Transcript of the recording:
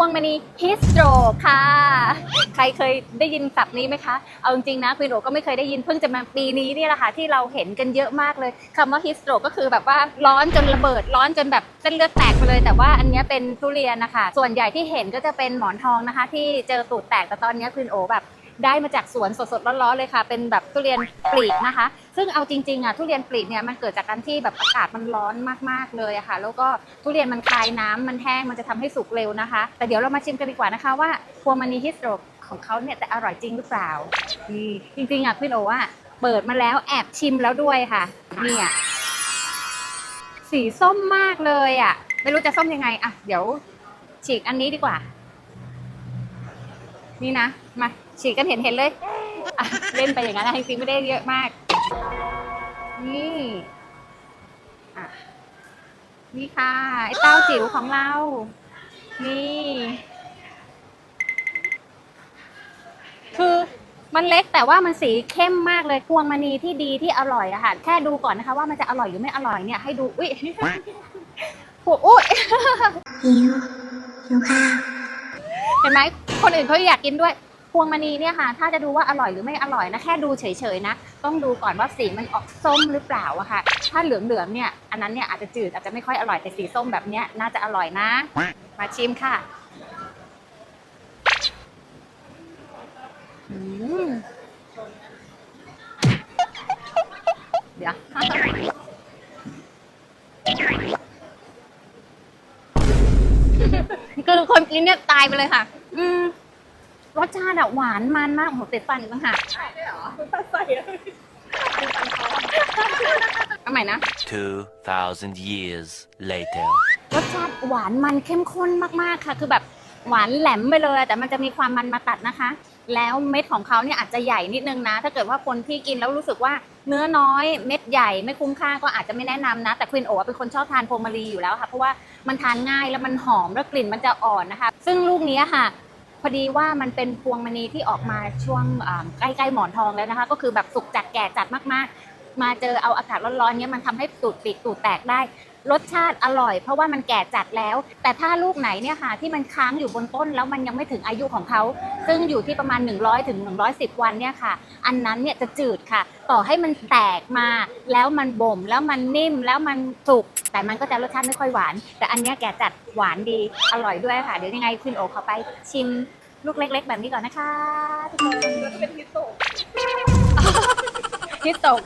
วงมณีฮิสโตรค่ะ ใครเคยได้ยินศัพท์นี้ไหมคะ เอาจริงๆนะคุณโอก็ไม่เคยได้ยินเพิ่งจะมาปีนี้นี่แหละค่ะที่เราเห็นกันเยอะมากเลยคำว่าฮิสโตรก็คือแบบว่าร้อนจนระเบิดร้อนจนแบบเส้นเลือดแตกไปเลย แต่ว่าอันนี้เป็นทุเรียนนะคะ ส่วนใหญ่ที่เห็นก็จะเป็นหมอนทองนะคะ ที่เจอตูดแตกแต่ตอนนี้คุณโอแบบ ได้มาจากสวนสดๆร้อนๆเลยค่ะ เป็นแบบทุเรียนปลีกนะคะ ซึ่งเอาจริงๆอะทุเรียนปลีกเนี่ยมันเกิดจากการที่แบบอากาศมันร้อนมากๆเลยอะค่ะ แล้วก็ทุเรียนมันคายน้ำมันแห้งมันจะทำให้สุกเร็วนะคะ แต่เดี๋ยวเรามาชิมกันดีกว่านะคะว่าพวงมณีฮิสโตรของเขาเนี่ยจะอร่อยจริงหรือเปล่านี่จริงๆอะพี่โอว่าเปิดมาแล้วแอบชิมแล้วด้วยค่ะเนี่ยสีส้มมากเลยอะ ไม่รู้จะส้มยังไงอะเดี๋ยวฉีกอันนี้ดีกว่า นี่นะ มา ฉีกกันเห็นเห็นๆเลยอะเล่นไปอย่างนั้นนะจริงๆไม่ได้เยอะมาก นี่อะนี่ค่ะ ไอ้เต้าจิ๋วของเรา นี่ คือมันเล็กแต่ว่ามันสีเข้มมากเลยพวงมณีที่ดีที่อร่อยอะค่ะ แค่ดูก่อนนะคะว่ามันจะอร่อยหรือไม่อร่อยเนี่ยให้ดู อุ้ยหัวอุ้ยหิวหิวข้าวเห็นไหมคนอื่นเขาอยากกินด้วยพ วงมณีเนี่ยค่ะ ถ้าจะดูว่าอร่อยหรือไม่อร่อยนะแค่ดูเฉยๆนะ ต้องดูก่อนว่าสีมันออกส้มหรือเปล่าอะค่ะ ถ้าเหลืองๆเนี่ยอันนั้นเนี่ยอาจจะจืดอาจจะไม่ค่อยอร่อยแต่สีส้มแบบเนี้ยน่าจะอร่อยนะ มาชิมค่ะเดี๋ยวคือคนกินเนี่ยตายไปเลยค่ะ อืม รสชาติอะหวานมันมากโอ้โหติดฟันอีกต่างหากเอาใหม่นะ 2,000 years later. รสชาติหวานมันเข้มข้นมากๆค่ะ คือแบบหวานแหลมไปเลย แต่มันจะมีความมันมาตัดนะคะ แล้วเม็ดของเขาเนี่ยอาจจะใหญ่นิดนึงนะ ถ้าเกิดว่าคนที่กินแล้วรู้สึกว่าเนื้อน้อยเม็ดใหญ่ไม่คุ้มค่าก็อาจจะไม่แนะนำนะ แต่ควินโอเป็นคนชอบทานพวงมณีอยู่แล้วค่ะ เพราะว่ามันทานง่ายแล้วมันหอมแล้วกลิ่นมันจะอ่อนนะคะ ซึ่งลูกนี้ค่ะพ อดีว่ามันเป็นพวงมณีที่ออกมาช่วงใกล้ๆหมอนทองแล้วนะคะ ก็คือแบบสุกจัดแก่จัดมากๆ มาเจอเอาอากาศร้อนๆเนี้ยมันทำให้ตูดปีกตูดแตกได้ รสชาติอร่อย เพราะว่ามันแก่จัดแล้ว แต่ถ้าลูกไหนเนี่ยค่ะที่มันค้างอยู่บนต้นแล้วมันยังไม่ถึงอายุของเขา ซึ่งอยู่ที่ประมาณ 100ถึง110 วันเนี่ยค่ะ อันนั้นเนี่ยจะจืดค่ะ ต่อให้มันแตกมาแล้วมันบ่มแล้วมันนิ่มแล้วมันสุกแต่มันก็จะรสชาติไม่ค่อยหวาน แต่อันเนี้ยแก่จัดหวานดีอร่อยด้วยค่ะ เดี๋ยวยังไงคุณโอเขาไปชิมลูกเล็ก ๆ แบบนี้ก่อนนะคะทุกคนเป็นฮิสโตกฮิสโตก